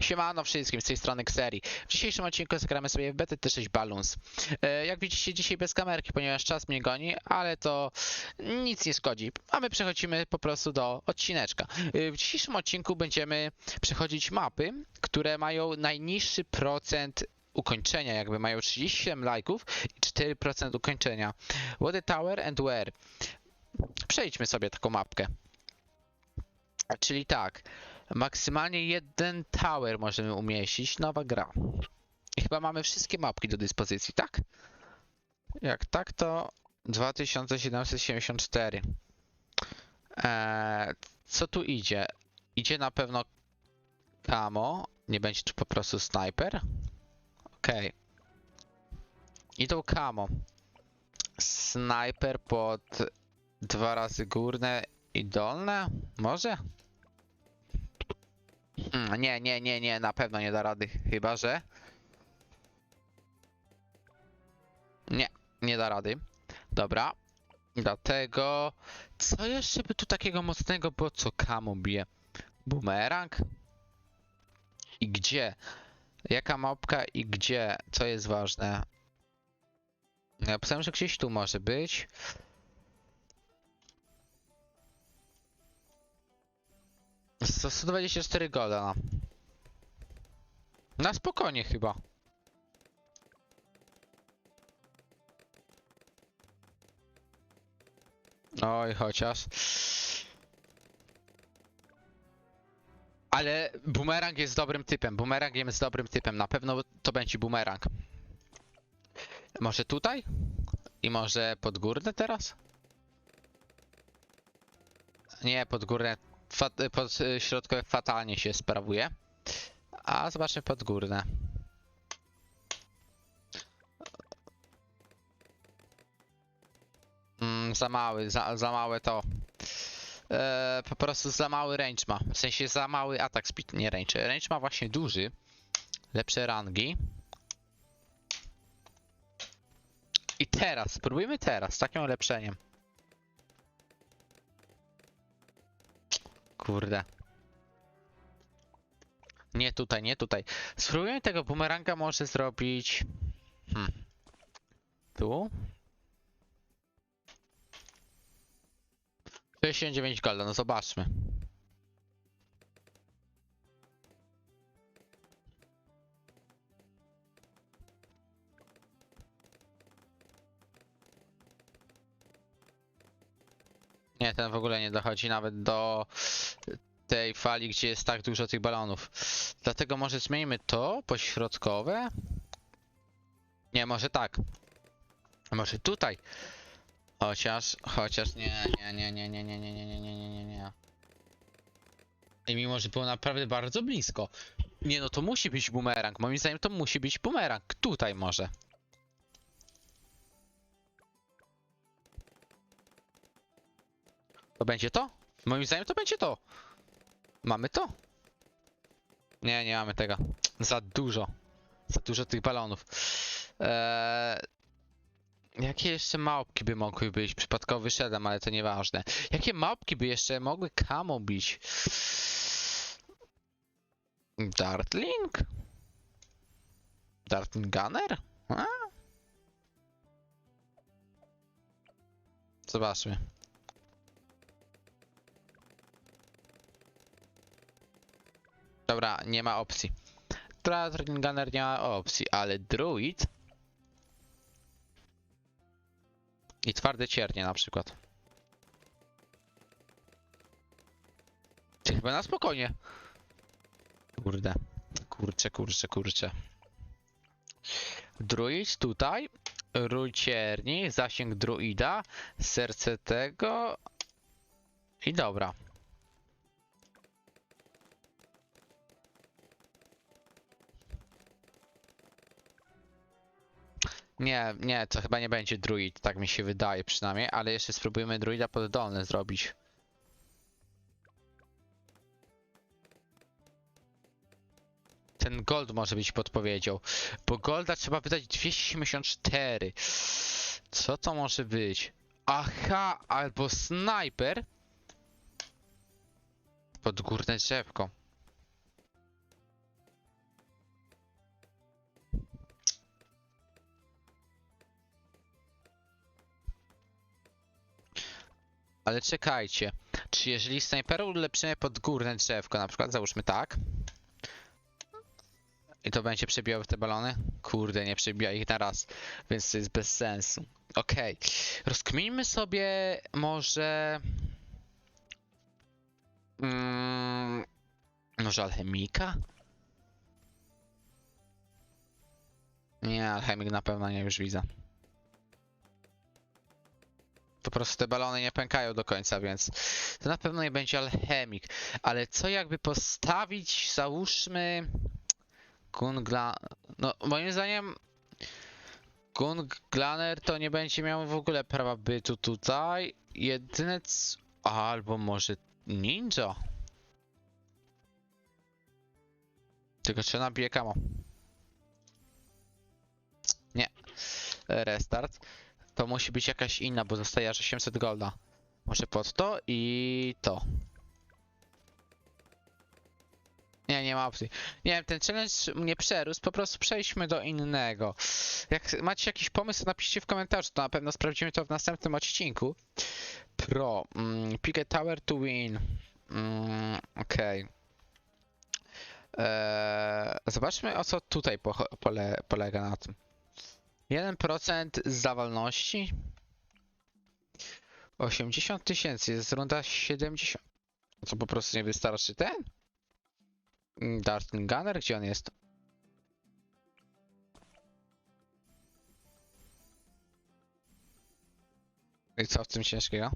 Siemano wszystkim, z tej strony Xeri. W dzisiejszym odcinku zagramy sobie w BT 6 Balloons. E, jak widzicie dzisiaj bez kamerki, ponieważ czas mnie goni, ale to nic nie szkodzi. A my przechodzimy po prostu do odcineczka. E, w dzisiejszym odcinku będziemy przechodzić mapy, które mają najniższy procent ukończenia, jakby mają 37 lajków i 4% ukończenia. What a Tower and Where. Przejdźmy sobie taką mapkę. Czyli tak, maksymalnie jeden tower możemy umieścić, nowa gra. I chyba mamy wszystkie mapki do dyspozycji, tak? Jak tak, to 2774. Eee, co tu idzie? Idzie na pewno camo, nie będzie tu po prostu sniper. Okej. Idą camo. Sniper pod dwa razy górne i dolne? Może? Hmm, nie, nie, nie, nie, na pewno nie da rady, chyba że. Nie, nie da rady. Dobra. Dlatego. Co jeszcze by tu takiego mocnego było, co kamo bije? Bumerang? I gdzie? Jaka mapka i gdzie? Co jest ważne? Ja pisałem, że gdzieś tu może być. Sto- 124 golda, no. Na spokojnie chyba. Oj, chociaż. Ale bumerang jest dobrym typem. Bumerang jest dobrym typem. Na pewno to będzie bumerang. Może tutaj? I może podgórne teraz? Nie, podgórne Fat, pod y, środkowe fatalnie się sprawuje. A zobaczmy podgórne. Mm, za mały, za, za małe to. E, po prostu za mały range ma. W sensie za mały atak speed, nie range. Range ma właśnie duży. Lepsze rangi. I teraz, spróbujmy teraz, z takim ulepszeniem. Kurde. Nie tutaj, nie tutaj. Spróbujmy tego bumeranga może zrobić... Hmm. Tu? 69 golda, no zobaczmy. Nie, ten w ogóle nie dochodzi nawet do tej fali, gdzie jest tak dużo tych balonów. Dlatego może zmienimy to pośrodkowe. Nie, może tak. Może tutaj. Chociaż, chociaż nie, nie, nie, nie, nie, nie, nie, nie, nie, nie, nie, nie, nie. I mimo, że było naprawdę bardzo blisko. Nie no, to musi być bumerang. Moim zdaniem to musi być bumerang. Tutaj może. To będzie to? Moim zdaniem to będzie to. Mamy to? Nie, nie mamy tego. Za dużo. Za dużo tych balonów. Eee, jakie jeszcze małpki by mogły być? Przypadkowo wyszedłem, ale to nieważne. Jakie małpki by jeszcze mogły kamo bić? Dartling? Dartling Gunner? A? Zobaczmy. Dobra, nie ma opcji. Dartling Gunner nie ma opcji, ale Druid i twarde ciernie na przykład. Chyba na spokojnie. Kurde. Kurczę, kurczę, kurczę. Druid tutaj. Rój cierni, zasięg druida, serce tego. I dobra. Nie, nie, to chyba nie będzie druid, tak mi się wydaje przynajmniej, ale jeszcze spróbujemy druida poddolny zrobić. Ten gold może być podpowiedzią, bo golda trzeba wydać 274. Co to może być? Aha, albo snajper. Podgórne drzewko. Ale czekajcie. Czy jeżeli snajpera ulepszymy pod górne drzewko, na przykład, załóżmy tak. I to będzie przebijały te balony? Kurde, nie przebija ich na raz, więc to jest bez sensu. Okej. Rozkminimy sobie może... Mm, może alchemika? Nie, alchemik na pewno nie już widzę. Po prostu te balony nie pękają do końca, więc to na pewno nie będzie alchemik. Ale co jakby postawić, załóżmy... Gungla... No, moim zdaniem... Gunglaner to nie będzie miał w ogóle prawa bytu tutaj. Jedyne c... Albo może ninja? Tylko czy nabije kamo? Nie. Restart. To musi być jakaś inna, bo dostaje aż 800 golda. Może pod to i to. Nie, nie ma opcji. Nie wiem, ten challenge mnie przerósł, po prostu przejdźmy do innego. Jak macie jakiś pomysł, napiszcie w komentarzu, to na pewno sprawdzimy to w następnym odcinku. Pro, mm, pick a tower to win. Mm, Okej. Eee, zobaczmy o co tutaj pocho- pole, polega na tym. 1% zawalności. 80 tysięcy, jest runda 70. Co po prostu nie wystarczy ten? Mm, Dartin Gunner, gdzie on jest? I co w tym ciężkiego?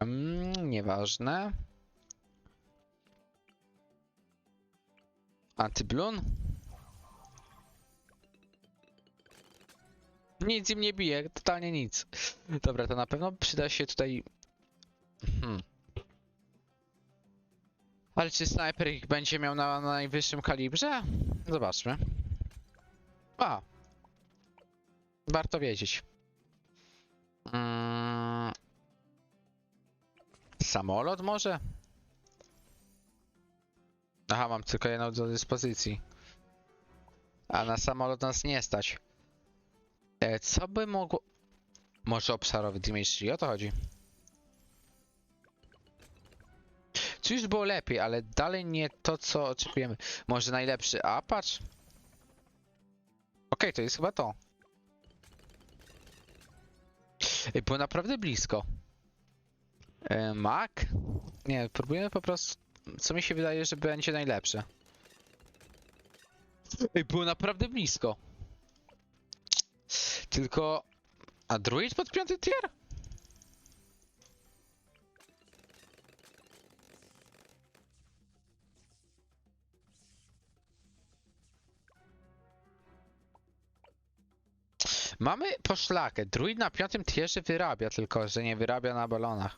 Mm, nieważne. Antyblun? Nic im nie bije, totalnie nic. Dobra, to na pewno przyda się tutaj... Hmm. Ale czy snajper ich będzie miał na, na najwyższym kalibrze? Zobaczmy. A. Warto wiedzieć. Mm. Samolot może? Aha, mam tylko jedną do dyspozycji. A na samolot nas nie stać. E, co by mogło... Może obszarowy czyli o to chodzi. Czy już było lepiej, ale dalej nie to, co oczekujemy. Może najlepszy Apache? Okej, to jest chyba to. Ej, było naprawdę blisko. E, Mac? Nie, próbujemy po prostu... Co mi się wydaje, że będzie najlepsze. Ej, było naprawdę blisko. Tylko... A druid pod piąty tier? Mamy poszlakę. Druid na piątym tierze wyrabia, tylko że nie wyrabia na balonach.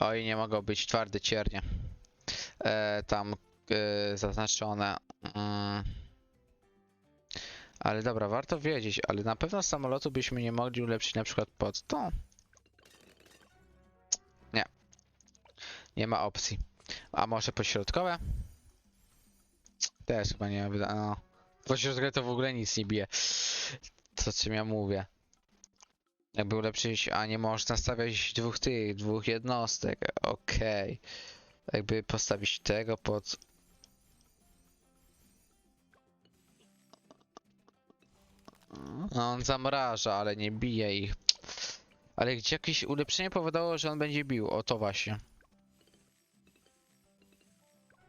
Oj, nie mogą być twarde ciernie. E, tam zaznaczone. Mm. Ale dobra, warto wiedzieć, ale na pewno samolotu byśmy nie mogli ulepszyć na przykład pod to. Nie. Nie ma opcji. A może pośrodkowe? Też chyba nie wyda. No. Pośrodkowe to w ogóle nic nie bije. To czym ja mówię. Jakby ulepszyć, a nie można stawiać dwóch tych, dwóch jednostek. Okej. Jakby postawić tego pod No on zamraża, ale nie bije ich. Ale gdzie jakieś ulepszenie powodowało, że on będzie bił? O to właśnie.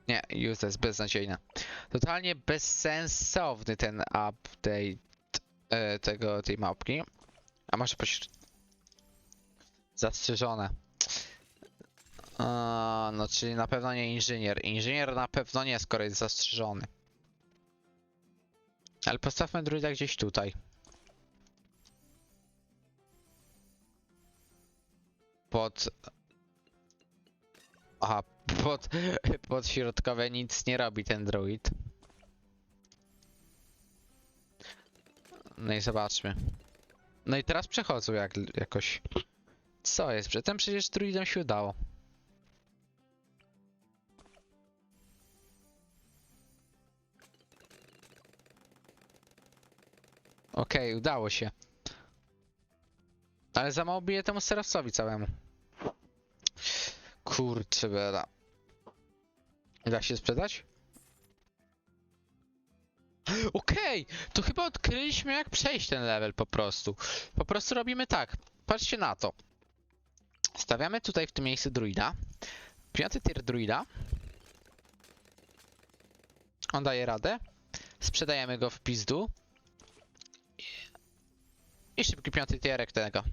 Nie, useless, beznadziejne. Totalnie bezsensowny ten update e, tego, tej mapki. A może pośród... Zastrzeżone. A, no czyli na pewno nie inżynier. Inżynier na pewno nie, skoro jest zastrzeżony. Ale postawmy druida gdzieś tutaj. Pod... Aha, pod, pod środkowe nic nie robi ten druid. No i zobaczmy. No i teraz przechodzą jak, jakoś. Co jest? Przedtem przecież druidom się udało. Okej, udało się. Ale za mało bije temu Serafsowi całemu. Kurczę bela. Da się sprzedać? Okej, to chyba odkryliśmy jak przejść ten level po prostu. Po prostu robimy tak. Patrzcie na to. Stawiamy tutaj w tym miejscu druida. Piąty tier druida. On daje radę. Sprzedajemy go w pizdu. I szybki piąty tierek tego.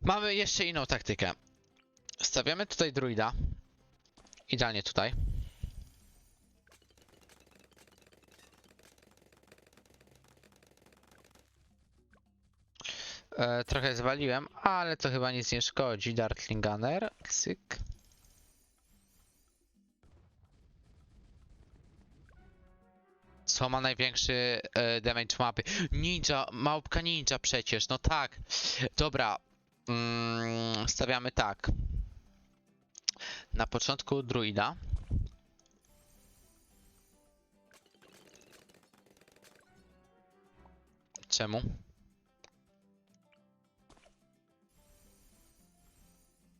Mamy jeszcze inną taktykę. Stawiamy tutaj druida. Idealnie tutaj. E, trochę zwaliłem, ale to chyba nic nie szkodzi. Darkling Gunner. Cyk. Co ma największy e, damage mapy? Ninja, małpka ninja przecież, no tak. Dobra, mm, stawiamy tak. Na początku druida. Czemu?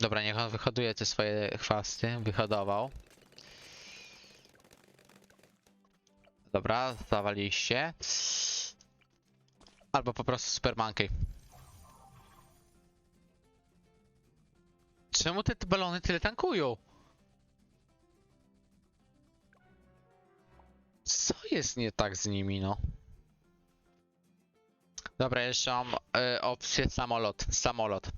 Dobra, niech on wyhoduje te swoje chwasty. Wyhodował. Dobra, zawaliście. Albo po prostu Super Monkey. Czemu te balony tyle tankują? Co jest nie tak z nimi, no? Dobra, jeszcze mam y, opcję samolot. Samolot.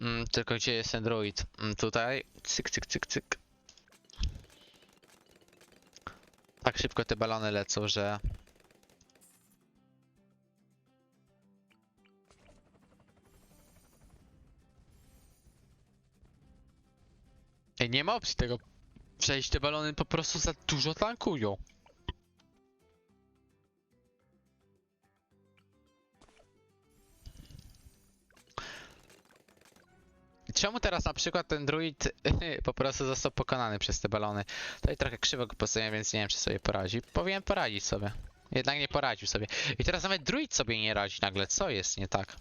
Mm, tylko gdzie jest ten druid? Mm, tutaj. Cyk, cyk, cyk, cyk. Tak szybko te balony lecą, że... Ej, nie ma opcji tego przejść. Te balony po prostu za dużo tankują. Czemu teraz na przykład ten druid po prostu został pokonany przez te balony? Tutaj trochę krzywo go postawiłem, więc nie wiem czy sobie poradzi. Powinien poradzić sobie. Jednak nie poradził sobie. I teraz nawet druid sobie nie radzi nagle. Co jest nie tak?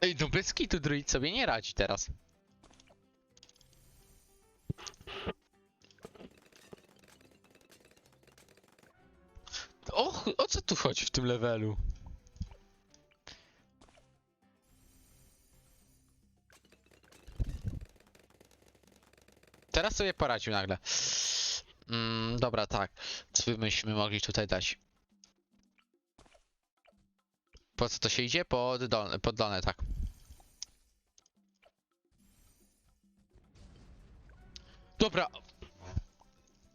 Ej, bez kitu druid sobie nie radzi teraz. Och, o co tu chodzi w tym levelu? Teraz sobie poradził nagle. Mm, dobra, tak. Co by myśmy mogli tutaj dać? Po co to się idzie? Pod dolne, pod dolne tak. Dobra.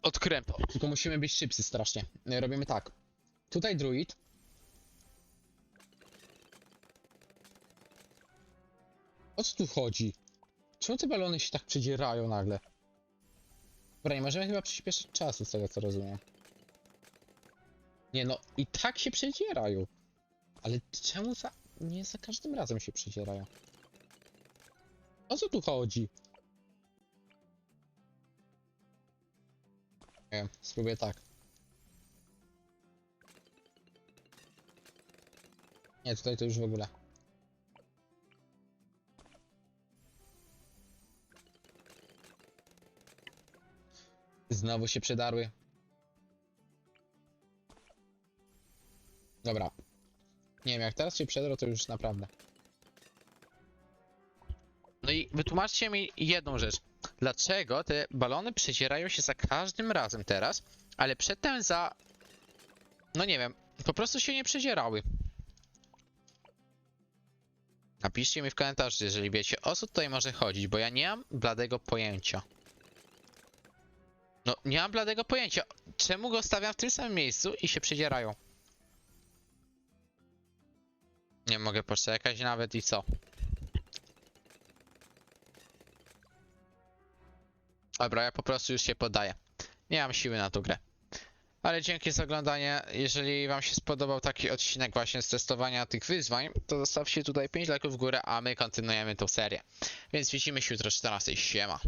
Odkryłem to. Tylko musimy być szybcy strasznie. E, Robimy tak. Tutaj druid. O co tu chodzi? Czemu te balony się tak przedzierają nagle? Dobra, nie możemy chyba przyspieszyć czasu, z tego co rozumiem. Nie no, i tak się przedzierają. Ale czemu za... Nie za każdym razem się przedzierają. O co tu chodzi? Nie wiem, spróbuję tak. Nie, tutaj to już w ogóle. Znowu się przedarły. Dobra. Nie wiem, jak teraz się przedrą, to już naprawdę. No i wytłumaczcie mi jedną rzecz. Dlaczego te balony przecierają się za każdym razem teraz, ale przedtem za... No nie wiem, po prostu się nie przedzierały. Napiszcie mi w komentarzu, jeżeli wiecie, o co tutaj może chodzić, bo ja nie mam bladego pojęcia. No, nie mam bladego pojęcia. Czemu go stawiam w tym samym miejscu i się przedzierają? Nie mogę poczekać nawet i co? Dobra, ja po prostu już się poddaję. Nie mam siły na tą grę. Ale dzięki za oglądanie. Jeżeli wam się spodobał taki odcinek właśnie z testowania tych wyzwań, to zostawcie tutaj 5 lajków w górę, a my kontynuujemy tą serię. Więc widzimy się jutro o 14. Siema.